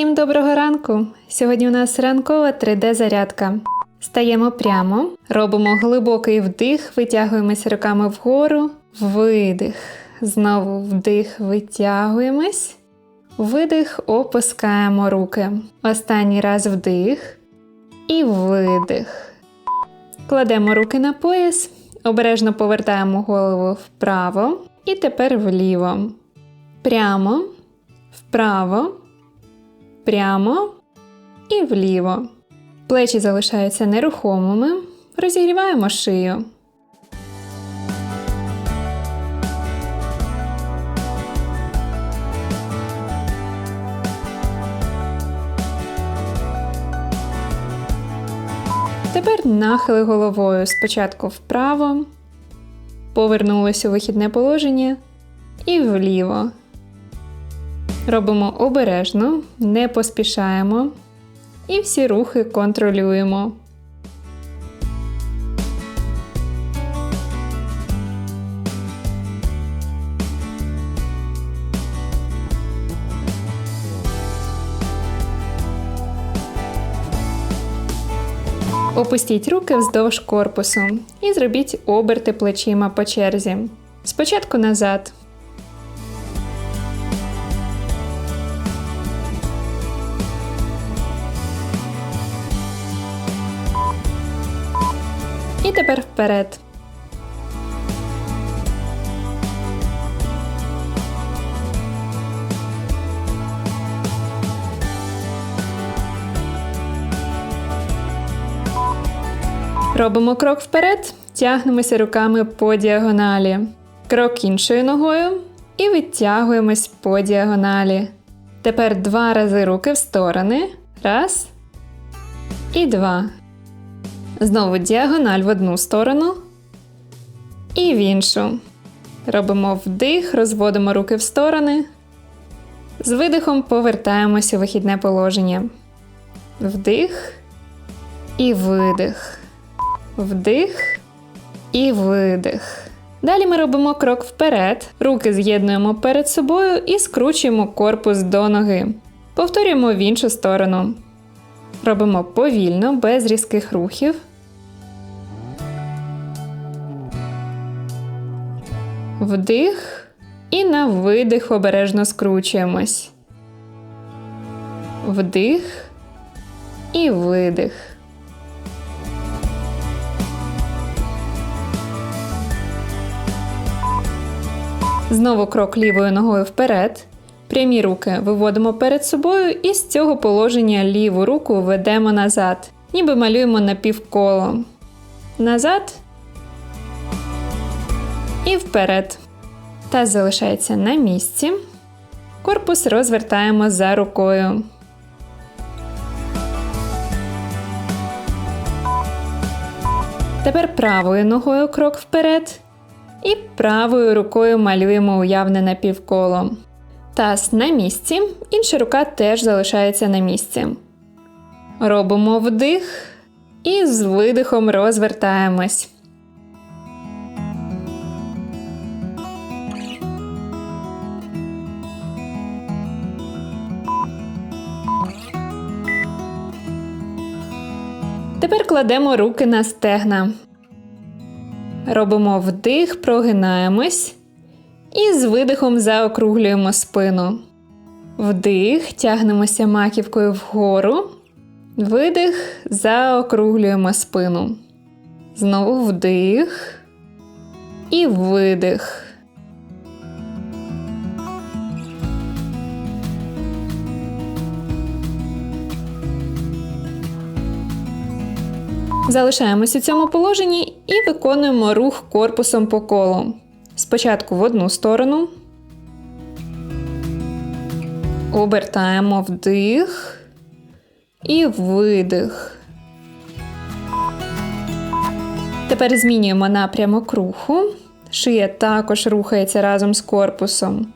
Всім доброго ранку! Сьогодні у нас ранкова 3D-зарядка. Стаємо прямо, робимо глибокий вдих, витягуємося руками вгору, видих. Знову вдих, витягуємось. Видих, опускаємо руки. Останній раз вдих і видих. Кладемо руки на пояс, обережно повертаємо голову вправо і тепер вліво. Прямо, вправо, прямо і вліво. Плечі залишаються нерухомими. Розігріваємо шию. Тепер нахили головою спочатку вправо, повернулися у вихідне положення і вліво. Робимо обережно, не поспішаємо і всі рухи контролюємо. Опустіть руки вздовж корпусу і зробіть оберти плечима по черзі. Спочатку назад. Вперед. Робимо крок вперед, тягнемося руками по діагоналі. Крок іншою ногою і витягуємось по діагоналі. Тепер два рази руки в сторони. Раз. І два. Знову діагональ в одну сторону. І в іншу. Робимо вдих, розводимо руки в сторони. З видихом повертаємося у вихідне положення. Вдих і видих. Вдих і видих. Далі ми робимо крок вперед, руки з'єднуємо перед собою і скручуємо корпус до ноги. Повторюємо в іншу сторону. Робимо повільно, без різких рухів. Вдих і на видих обережно скручуємось. Вдих і видих. Знову крок лівою ногою вперед. Прямі руки виводимо перед собою і з цього положення ліву руку ведемо назад, ніби малюємо напівколо. Назад і вперед. Таз залишається на місці. Корпус розвертаємо за рукою. Тепер правою ногою крок вперед. І правою рукою малюємо уявне напівколо. Таз на місці, інша рука теж залишається на місці. Робимо вдих і з видихом розвертаємось. Тепер кладемо руки на стегна. Робимо вдих, прогинаємось і з видихом заокруглюємо спину. Вдих, тягнемося маківкою вгору. Видих, заокруглюємо спину. Знову вдих і видих. Залишаємось у цьому положенні і виконуємо рух корпусом по колу. Спочатку в одну сторону. Обертаємо вдих і видих. Тепер змінюємо напрямок руху. Шия також рухається разом з корпусом.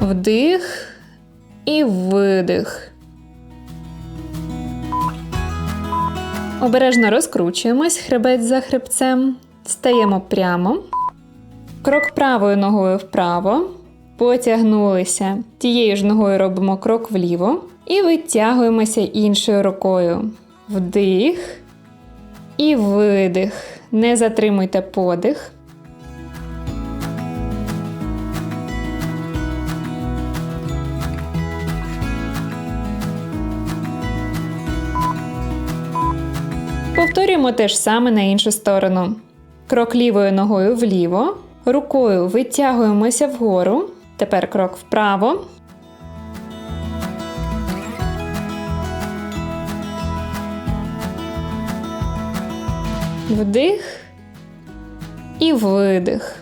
Вдих і видих. Обережно розкручуємось хребець за хребцем. Стаємо прямо. Крок правою ногою вправо. потягнулися. Тією ж ногою робимо крок вліво і витягуємося іншою рукою. Вдих і видих. Не затримуйте подих. Повторюємо те ж саме на іншу сторону. Крок лівою ногою вліво, рукою витягуємося вгору. Тепер крок вправо. Вдих і видих.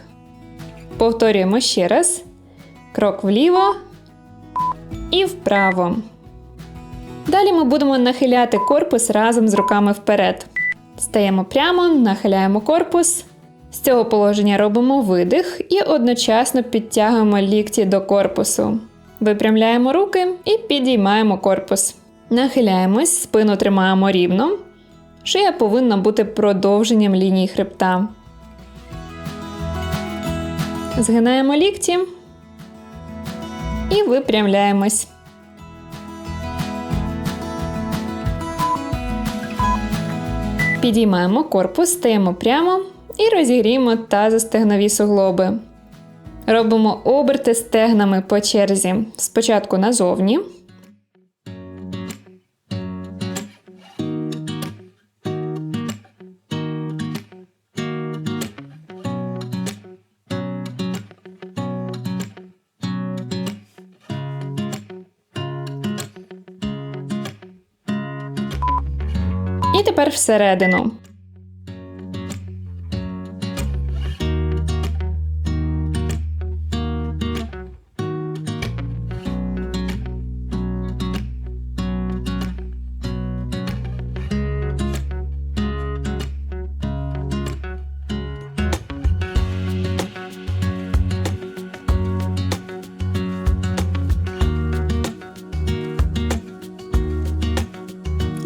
Повторюємо ще раз. Крок вліво і вправо. Далі ми будемо нахиляти корпус разом з руками вперед. Стаємо прямо, нахиляємо корпус. З цього положення робимо видих і одночасно підтягуємо лікті до корпусу. Випрямляємо руки і підіймаємо корпус. Нахиляємось, спину тримаємо рівно. Шия повинна бути продовженням лінії хребта. Згинаємо лікті і випрямляємось. Підіймаємо корпус, стаємо прямо і розігріємо тазостегнові суглоби. Робимо оберти стегнами по черзі. Спочатку назовні. Тепер всередину.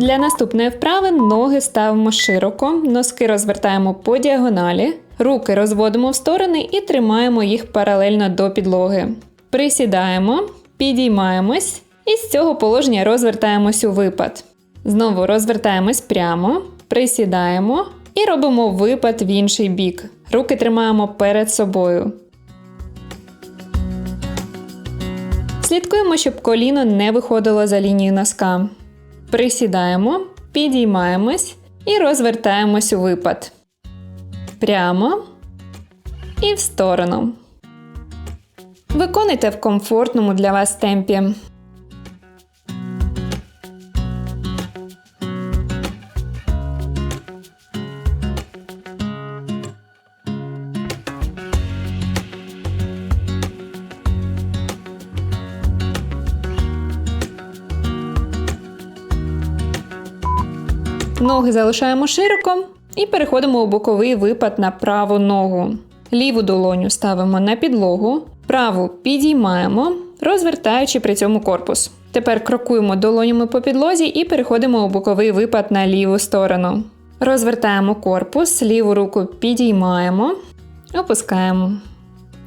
Для наступної вправи ноги ставимо широко, носки розвертаємо по діагоналі, руки розводимо в сторони і тримаємо їх паралельно до підлоги. Присідаємо, підіймаємось і з цього положення розвертаємось у випад. Знову розвертаємось прямо, присідаємо і робимо випад в інший бік. Руки тримаємо перед собою. Слідкуємо, щоб коліно не виходило за лінію носка. Присідаємо, підіймаємось і розвертаємось у випад. Прямо і в сторону. Виконуйте в комфортному для вас темпі. Ноги залишаємо широко і переходимо у боковий випад на праву ногу. Ліву долоню ставимо на підлогу, праву підіймаємо, розвертаючи при цьому корпус. Тепер крокуємо долонями по підлозі і переходимо у боковий випад на ліву сторону. Розвертаємо корпус, ліву руку підіймаємо, опускаємо.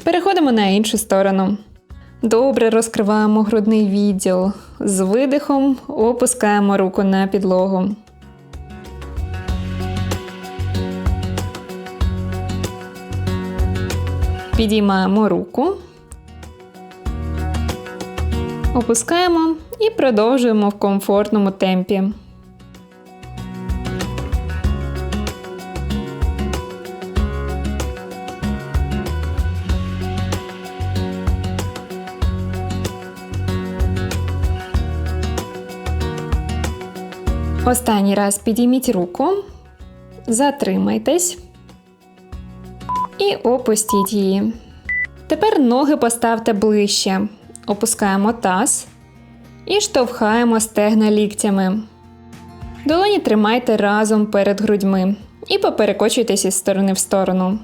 Переходимо на іншу сторону. Добре розкриваємо грудний відділ. З видихом опускаємо руку на підлогу. Підіймаємо руку, опускаємо і продовжуємо в комфортному темпі. Останній раз підійміть руку, затримайтесь і опустіть її. Тепер ноги поставте ближче. Опускаємо таз і штовхаємо стегна ліктями. Долоні тримайте разом перед грудьми і поперекочуйтесь із сторони в сторону.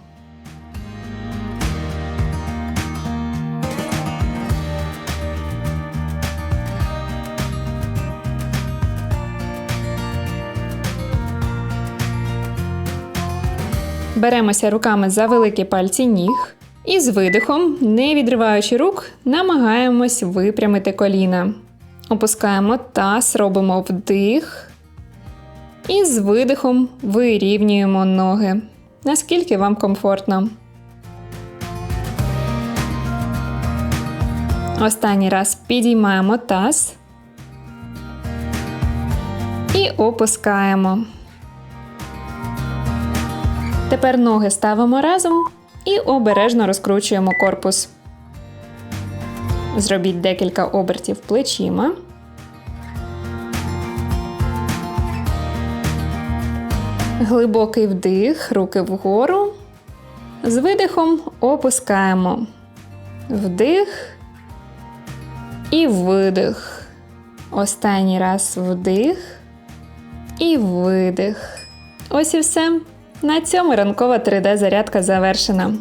Беремося руками за великі пальці ніг І з видихом, не відриваючи рук, намагаємось випрямити коліна. Опускаємо таз, робимо вдих. І з видихом вирівнюємо ноги. Наскільки вам комфортно. Останній раз підіймаємо таз і опускаємо. Тепер ноги ставимо разом і обережно розкручуємо корпус. Зробіть декілька обертів плечима. Глибокий вдих, руки вгору. З видихом опускаємо. Вдих і видих. Останній раз вдих і видих. Ось і все. На цьому ранкова 3D зарядка завершена.